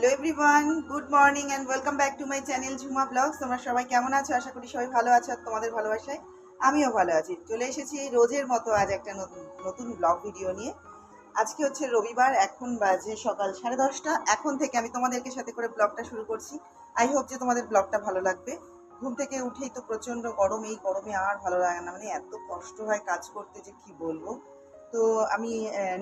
Hello everyone good morning and welcome back to my channel Jhuma vlogs তোমরা সবাই কেমন আছো? আশা করি সবাই ভালো আছো আর তোমাদের ভালোবাসায় আমিও ভালো আছি। চলে এসেছি এই রোজের মতো আজ একটা নতুন নতুন ব্লগ ভিডিও নিয়ে। আজকে হচ্ছে রবিবার, এখন বাজে সকাল সাড়ে দশটা। এখন থেকে আমি তোমাদেরকে সাথে করে ব্লগটা শুরু করছি। আই হোপ যে তোমাদের ব্লগটা ভালো লাগবে। ঘুম থেকে উঠেই তো প্রচণ্ড গরম, এই গরমে আর ভালো লাগে না। মানে এত কষ্ট হয় কাজ করতে যে কি বলব? তো আমি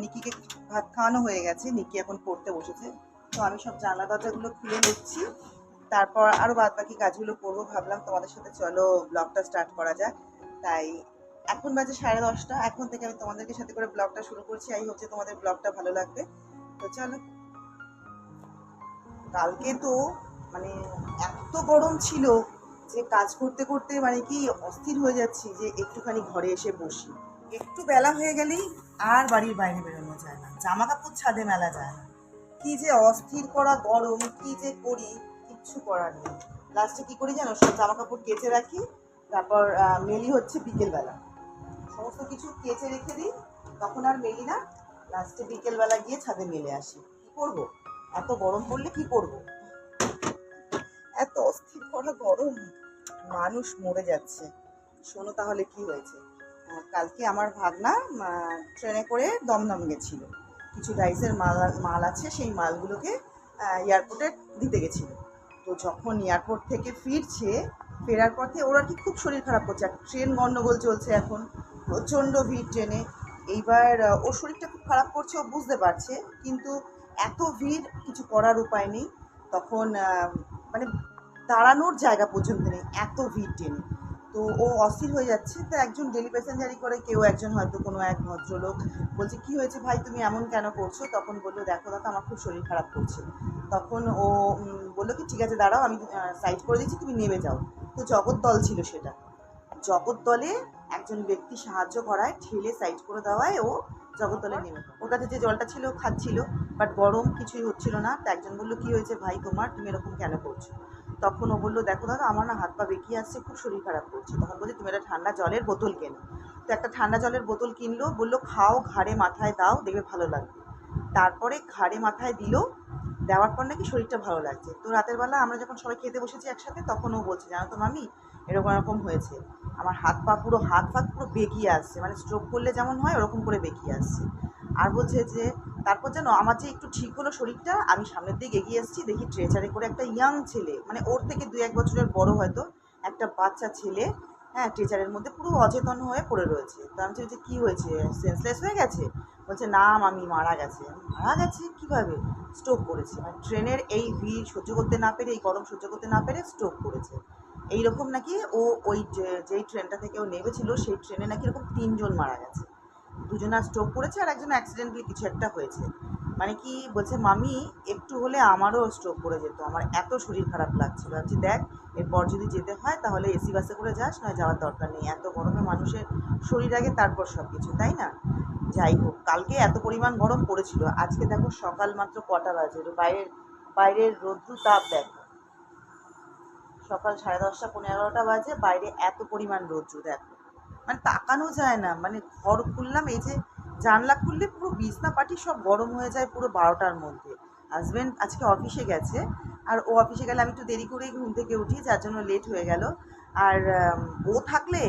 নিকিকে ভাত খাওয়ানো হয়ে গেছে। নিকি এখন পড়তে বসেছে। তো আমি সব জানলা দরজাগুলো খুলে নিচ্ছি। তারপর আরও বাদ বাকি কাজগুলো করব ভাবলাম তোমাদের সাথে চলো ব্লগটা স্টার্ট করা যাক। তাই এখন বাজে সাড়ে দশটা। এখন থেকে আমি তোমাদেরকে সাথে করে ব্লগটা শুরু করছি। আই হচ্ছে তোমাদের ব্লগটা ভালো লাগবে। তো চলো। কালকে তো মানে এত গরম ছিল যে কাজ করতে করতে মানে কি অস্থির হয়ে যাচ্ছি যে একটুখানি ঘরে এসে বসি। একটু বেলা হয়ে গেলেই আর বাড়ির বাইরে বেরোনো যায় না। জামা কাপড় ছাদে মেলা যায় না। কি যে অস্থির করা গরম, কি যে করি, কিচ্ছু করার নেই। লাস্টে কি করি জানো? সব জামা কাপড় কেচে রাখি, তারপর মেলি হচ্ছে বিকেলবেলা। সমস্ত কিছু কেচে রেখে দিই, তখন আর মেলি না। লাস্টে বিকেলবেলা গিয়ে ছাদে মেলে আসি। কি করব? এত গরম পড়লে কি করব? এত অস্থির করা গরম, মানুষ মরে যাচ্ছে। শোনো তাহলে কি হয়েছে? কালকে আমার ভাগনা ট্রেনে করে দমদম গেছিল। কিছু রাইসের মাল মাল আছে, সেই মালগুলোকে এয়ারপোর্টে দিতে গেছিল। তো যখন এয়ারপোর্ট থেকে ফিরছে, ফেরার পথে ওরা কি খুব শরীর খারাপ করছে। আর ট্রেন গণ্ডগোল চলছে এখন, প্রচণ্ড ভিড় ট্রেনে। এইবার ওর শরীরটা খুব খারাপ করছে, ও বুঝতে পারছে। কিন্তু এত ভিড়, কিছু করার উপায় নেই। তখন মানে দাঁড়ানোর জায়গা পর্যন্ত নেই, এত ভিড় ট্রেনে। তো ও অস্থির হয়ে যাচ্ছে। তো একজন ডেলি প্যাসেঞ্জারি করে কেউ একজন হয়তো কোনো এক ভদ্রলোক বলছে, কি হয়েছে ভাই? তুমি এমন কেন করছ? তখন বলল, দেখো দাদা, আমার খুব শরীর খারাপ করছে। তখন ও বলল কি, ঠিক আছে, দাঁড়াও, আমি সাইড করে দিচ্ছি, তুমি নেমে যাও। তো জগদ্দল ছিল সেটা। জগদ্দলে একজন ব্যক্তি সাহায্য করায়, ঠেলে সাইড করে দেওয়ায় ও জগদ্দলে নেমে। ওর কাছে যে জলটা ছিল খাচ্ছিল বাট গরম কিছুই হচ্ছিল না। তো একজন বলল, কি হয়েছে ভাই তোমার? তুমি এরকম কেন করছ? তখন ও বলল, দেখো দাদা, আমার না হাত পা বেঁকিয়ে আসছে, খুব শরীর খারাপ করছে। তখন বলছে, তুমি একটা ঠান্ডা জলের বোতল কেনো। তো একটা ঠান্ডা জলের বোতল কিনলো, বলল, খাও, ঘাড়ে মাথায় দাও, দেখবে ভালো লাগবে। তারপরে ঘাড়ে মাথায় দিল, দেওয়ার পর নাকি শরীরটা ভালো লাগছে। তো রাতের বেলা আমরা যখন সবাই খেতে বসেছি একসাথে, তখন ও বলছে, জানো তো মামি, এরকম এরকম হয়েছে। আমার হাত পা পুরো, হাত ফাত পুরো বেঁকিয়ে আসছে মানে স্ট্রোক করলে যেমন হয়, ওরকম করে বেঁকিয়ে আসছে। আর বলছে যে তারপর যেন আমার যে একটু ঠিক হলো শরীরটা, আমি সামনের দিকে এগিয়ে এসেছি, দেখি ট্রেচারে করে একটা ইয়াং ছেলে মানে ওর থেকে দু এক বছরের বড় হয়তো একটা বাচ্চা ছেলে হ্যাঁ ট্রেচারের মধ্যে পুরো অচেতন হয়ে পড়ে রয়েছে। তো আমি বলছি, কী হয়েছে? সেন্সলেস হয়ে গেছে? বলছে, না মামি, মারা গেছে। মারা গেছে? কীভাবে? স্ট্রোক করেছে। মানে ট্রেনের এই ভিড় সহ্য করতে না পেরে, এই গরম সহ্য করতে না পেরে স্ট্রোক করেছে। এইরকম নাকি ও ওই যে- যেই ট্রেনটা থেকে ও নেমেছিল, সেই ট্রেনে নাকি এরকম তিনজন মারা গেছে। দুজনা স্ট্রোক করেছে আর একজন অ্যাক্সিডেন্টলি কিছু একটা হয়েছে। মানে কি বলছে, মামি, একটু হলে আমারও স্ট্রোক করে যেত। আমার এত শরীর খারাপ লাগছে ভাবছি দেখ, এরপর যদি যেতে হয় তাহলে এসি বাসে করে যাস, নয় যাওয়ার দরকার নেই। এত গরমে মানুষের শরীর আগে, তারপর সব কিছু তাই না? যাই হোক, কালকে এত পরিমাণ গরম পড়েছিল। আজকে দেখো সকাল মাত্র কটা বাজে। বাইরের বাইরের রৌদ্র তাপ দেখো। সকাল সাড়ে দশটা, পনেরো এগারোটা বাজে। বাইরে এত পরিমাণ রৌদ্র দেখো। মানে তাকানো যায় না। মানে ঘর খুললাম, এই যে জানলা খুললে পুরো বিছনা পাটি সব গরম হয়ে যায় পুরো বারোটার মধ্যে। হাজব্যান্ড আজকে অফিসে গেছে, আর ও অফিসে গেলে আমি একটু দেরি করেই ঘুম থেকে উঠি, যার জন্য লেট হয়ে গেল। আর ও থাকলে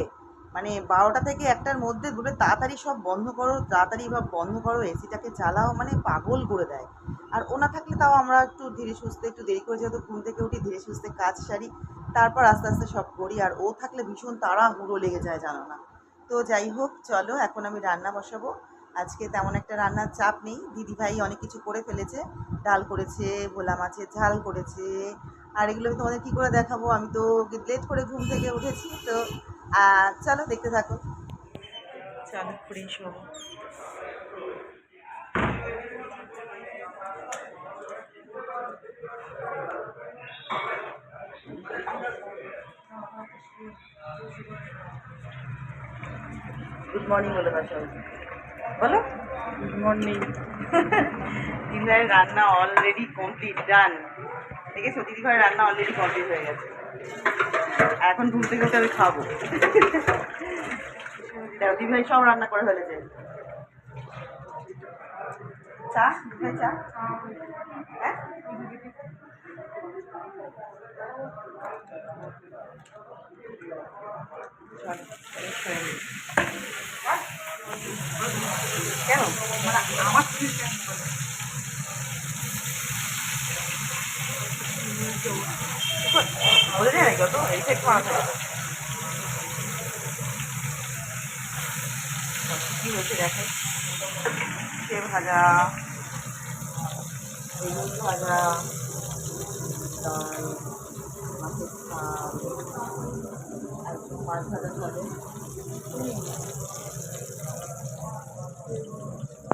মানে বারোটা থেকে একটার মধ্যে বলে তাড়াতাড়ি সব বন্ধ করো, তাড়াতাড়ি ভাব বন্ধ করো, এসিটাকে চালাও মানে পাগল করে দেয়। আর ও না থাকলে তাও আমরা একটু ধীরে সুস্থে, একটু দেরি করে যেহেতু ঘুম থেকে উঠি, ধীরে সুস্থে কাজ সারি, তারপর আস্তে আস্তে সব করি। আর ও থাকলে ভীষণ তাড়াহুড়ো লেগে যায়, জানো না। তো যাই হোক, চলো, এখন আমি রান্না বসাবো। আজকে তেমন একটা রান্নার চাপ নেই। দিদিভাই অনেক কিছু করে ফেলেছে। ডাল করেছে, ভোলা মাছের ঝাল করেছে। আর এগুলো আমি তোমাদের কী করে দেখাবো? আমি তো লেট করে ঘুম থেকে উঠেছি, তো চলো, দেখতে থাকো। হব গুড মর্নিং বলে দাও সবাই বলো। গুড মর্নিং দিদিভাইয়ের রান্না অলরেডি কমপ্লিট ডান দেখেছ? দিদিভাইয়ের রান্না অলরেডি কমপ্লিট হয়ে গেছে। এখন ঘুরতে ঘুরতে আমি খাব। দিদিভাই সব রান্না করে ফেলেছে। চা? দিদিভাই চা? হ্যাঁ? কেন মানে আমার বলে দেয় নাকি অত এই সাইড খাওয়া থাকে কি হয়েছে দেখে সে ভাজা বেগুন ভাজা ডাল মাছের ঝাল আর একটু মাছ ভাজা চলে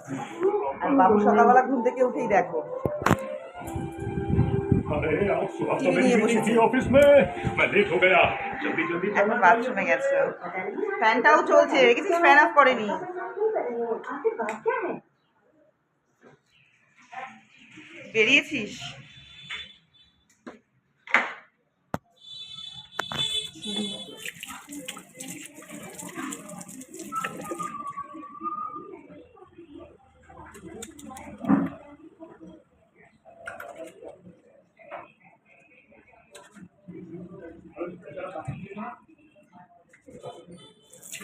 আর বাবু সকালবেলা ঘুম থেকে উঠেই দেখো। এখন বাথরুমে গেছে। ফ্যানটাও চলছে রেখেছিস ফ্যান অফ করেনি। বেরিয়েছিস? ডাবরের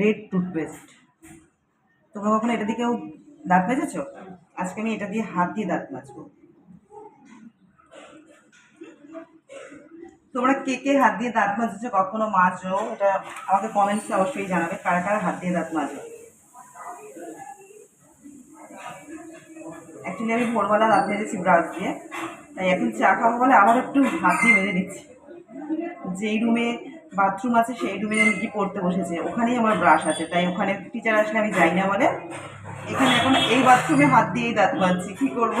রেড টুথপেস্ট। তোমরা কখনো এটা দিয়ে কেউ দাঁত মেজেছো? আজকে আমি এটা দিয়ে হাত দিয়ে দাঁত মাজবো। তোমরা কে কে হাত দিয়ে দাঁত মাজেছো, কখনো মাজো? এটা আমাকে কমেন্টসে অবশ্যই জানাবে, কারা কারা হাত দিয়ে দাঁত মাজো? অ্যাকচুয়ালি আমি ভোরবেলা দাঁত মেজেছি ব্রাশ দিয়ে, তাই এখন চা খাব বলে আবার একটু হাত দিয়ে মেজে নিচ্ছি যেই রুমে বাথরুম আছে, সেই রুমে আমি কি পড়তে বসেছে, ওখানেই আমার ব্রাশ আছে, তাই ওখানে টিচার আসলে আমি যাই না বলে, এখানে এখন এই বাথরুমে হাত দিয়েই দাঁত মাজছি, কী করব?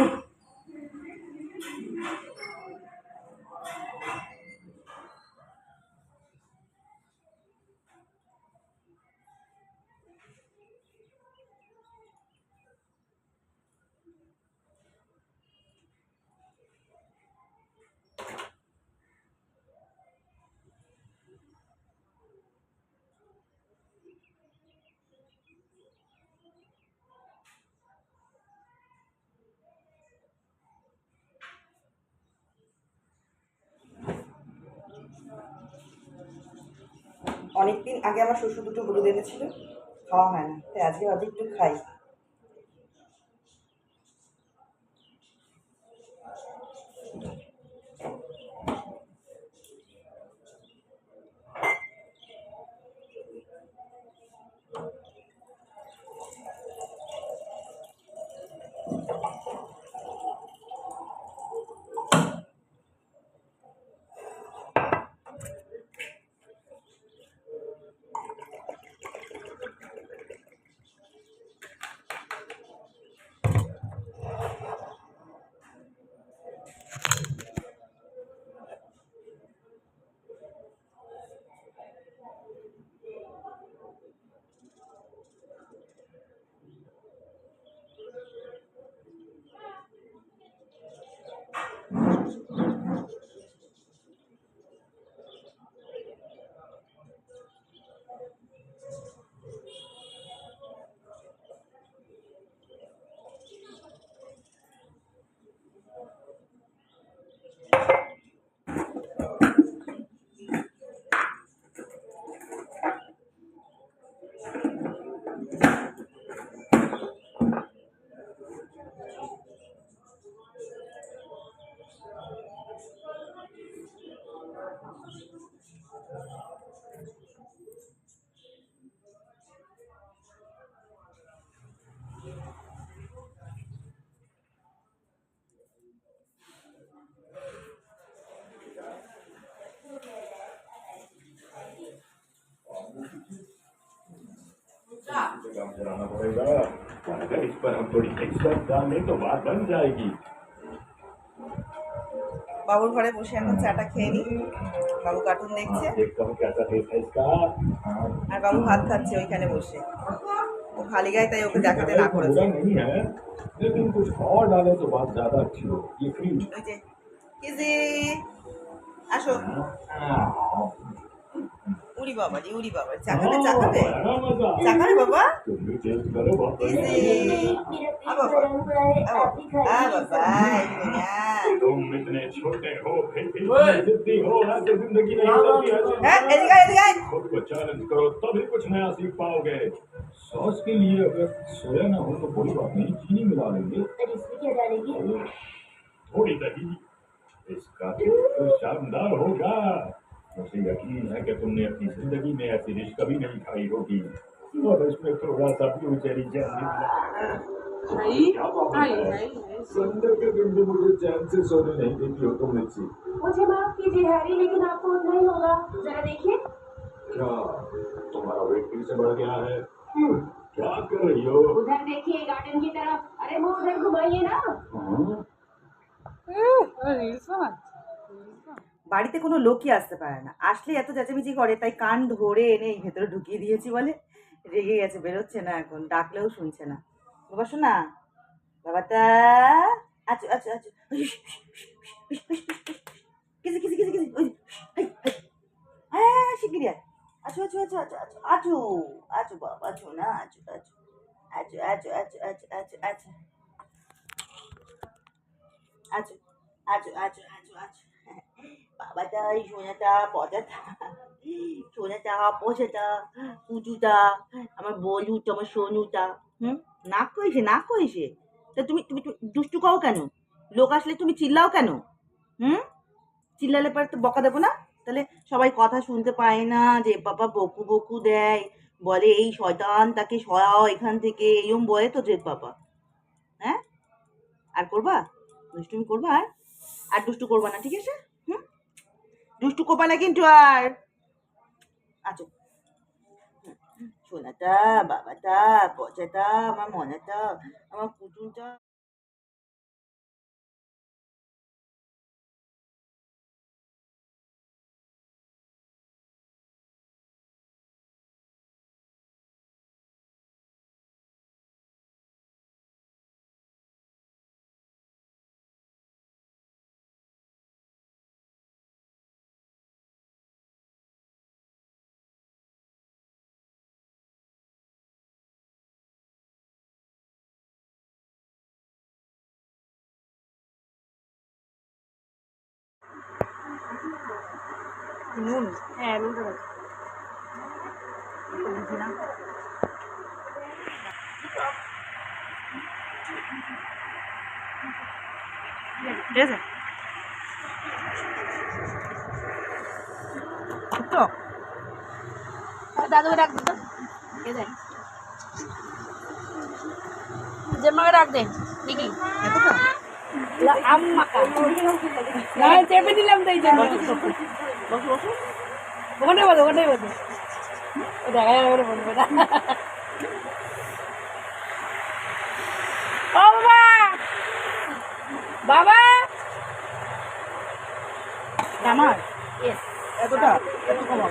অনেকদিন আগে আমার শ্বশুর দুটো হলুদ এনেছিল। খাওয়া হয় না তাই আজকে ভাবছি একটু খাই। कराना पड़ेगा और अगर इस पर हम थोड़ी कैसा डाल लें तो बात बन जाएगी। বাবুর ঘরে বসে এখন চাটা খেয়ে নি। বাবু কার্টুন দেখছে। আর বাবু ভাত খাচ্ছে ওইখানে বসে। ও খালি গায়ে তাই ওকে দেখাতে না করেছে। আসো। উড়ি বাবা রে উড়ি বাবা চাকালে চাকাবে চাকালে বাবা खुद को चैलेंज करो तभी कुछ नया सीख पाओगे सॉस के लिए अगर सोया ना हो तो कोई बात नहीं चीनी मिला लेंगे थोड़ी दही इसका शानदार होगा मुझे यकीन है कि तुमने अपनी ज़िंदगी में ऐसी डिश कभी नहीं खाई होगी। और इसमें थोड़ा सा भी बेचारी जान मुझे माफ़ कीजिए हैरी लेकिन आपको नहीं होगा। जरा देखिए। क्या? तुम्हारा वेट फिर से बढ़ गया है। क्या? कर रही हो? उधर देखिए गार्डन की तरफ़। अरे वो उधर घुमाइए ना। हाँ। বাড়িতে কোনো লোকই আসতে পারে না আসলে এত চেঁচামেচি করে তাই কান ধরে এনে এই ভেতরে ঢুকিয়ে দিয়েছি বলে রেগে গেছে বেরোচ্ছে না এখন ডাকলেও শুনছে না বাবা শোনা বাবাটা আচ্ছা আচ্ছা আচ্ছা ওই হাই হাই হ্যাঁ শিগগিরি আয় আচ্ছা আচ্ছা আচ্ছা আচ্ছা আচ্ছা আচু আচু বাবা আছো না আচু আচু আচু আচু আচু আচু আচু আচু আচু আচু আচু আচু আচু বাবাটা পুজুটা আমার আমার হুম? নাক তা তুমি তুমি দুষ্টু কও কেন? লোক আসলে তুমি চিল্লাও কেন? হুম? চিল্লালে পরে তো বকা দেবো না? তাহলে সবাই কথা শুনতে পায় না যে বাবা বকু বকু দেয়, বলে এই শয়তান তাকে সরাও এখান থেকে, এরম বলে তো যে বাবা। হ্যাঁ? আর করবা? দুষ্টুমি করবা আর? আর দুষ্টু করবা না, ঠিক আছে? দুষ্টু কপালে কিন্তু আর। আচ্ছা। সোনাটা বাবাটা পচাটা আমার মনাটা আমার পুতুলটা। নুন। হ্যাঁ নুনটা বুঝি না ঠিক রাখ দিত জেম্মাকে রাখ দে দেখি আম্মা। চেপে দিলাম তাই জন্য বসো বসো। ওখানে বলো ওখানে বলো ও দেখা যাবে বলে বলবে না। ও বাবা! বাবা! আমার এতটা? এত কমাও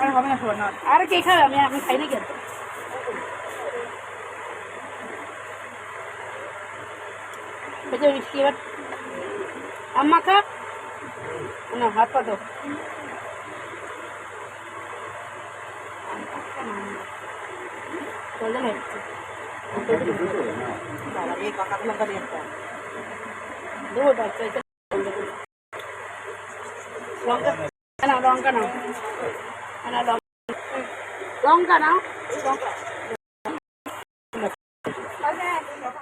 আর হবে না সবার না। আর কে খাবে? আমি আমি খাই না কেন? এবার। আম্মা খা। না, হাত চলে একটা দেবো ডাক্তার লঙ্কা। না, লঙ্কা লঙ্কা।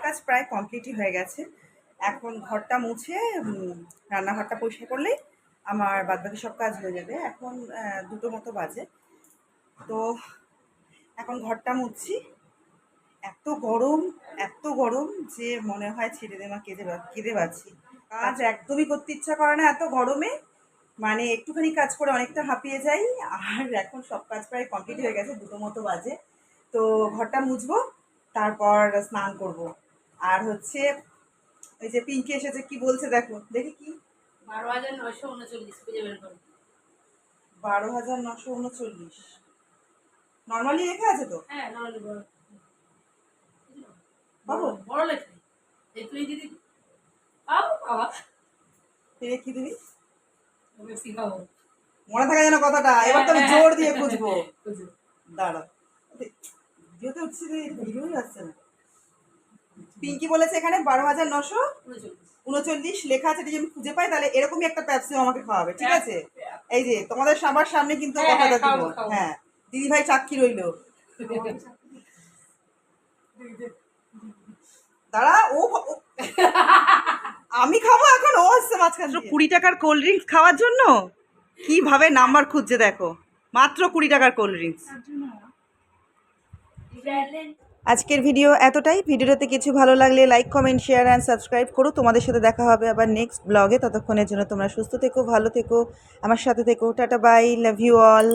কাজ প্রায় কমপ্লিটই হয়ে গেছে। এখন ঘরটা মুছে রান্নাঘরটা পরিষ্কার করলেই আমার বাদবাকি সব কাজ হয়ে যাবে। এখন দুটো মতো বাজে। তো এখন ঘরটা মুছছি। এত গরম এত গরম যে মনে হয় ছেড়ে দেমা কেঁদে কেঁদে পাচ্ছি কাজ একদমই করতে ইচ্ছা করে না এত গরমে। মানে একটুখানি কাজ করে অনেকটা হাঁপিয়ে যাই, আর এখন সব কাজ প্রায় কমপ্লিট হয়ে গেছে, দুটো মতো বাজে। তো ঘরটা মুছবো, তারপর স্নান করব। আর হচ্ছে ওই যে পিঙ্কি এসেছে কি বলছে দেখো দেখি কি? বারো হাজার নয়শো উনচল্লিশ খুঁজে বের করো। বারো হাজার নশো উনচল্লিশ। নর্মালি লেখা আছে তো? হ্যাঁ নাহলে বড়। বাবু? বড় লেখা এই তুই যদি পাবো বাবা। ফিরে কি দিবি? মনে থাকে যেন কথাটা। এবার তো আমি জোর দিয়ে খুঁজবো। দাঁড়া। ভিডিওতে উঠছে ভিডিওই আসছে না। পিঙ্কি বলেছে এখানে বারো হাজার নশো উনচল্লিশ লেখা আছে যদি আমি খুঁজে পাই তাহলে এরকমই একটা প্যাপসিও আমাকে খাওয়াবে ঠিক আছে? এই যে তোমাদের সবার সামনে কিন্তু হ্যাঁ, কথাটা দিব। হ্যাঁ দিদি ভাই সাক্ষী রইল। দাঁড়া ও ও- আমি খাব এখন ও আসছে মাঝখান কুড়ি টাকার কোল্ড ড্রিঙ্কস খাওয়ার জন্য? কীভাবে নাম্বার খুঁজছে দেখো মাত্র কুড়ি টাকার কোল্ড ড্রিঙ্কস আজকের ভিডিও এতটাই। ভিডিওটাতে কিছু ভালো লাগলে like comment share and subscribe করো। তোমাদের সাথে দেখা হবে আবার নেক্সট ব্লগে ততক্ষণের জন্য তোমরা সুস্থ থেকো, ভালো থেকো। আমার সাথে থেকো। Tata bye love you all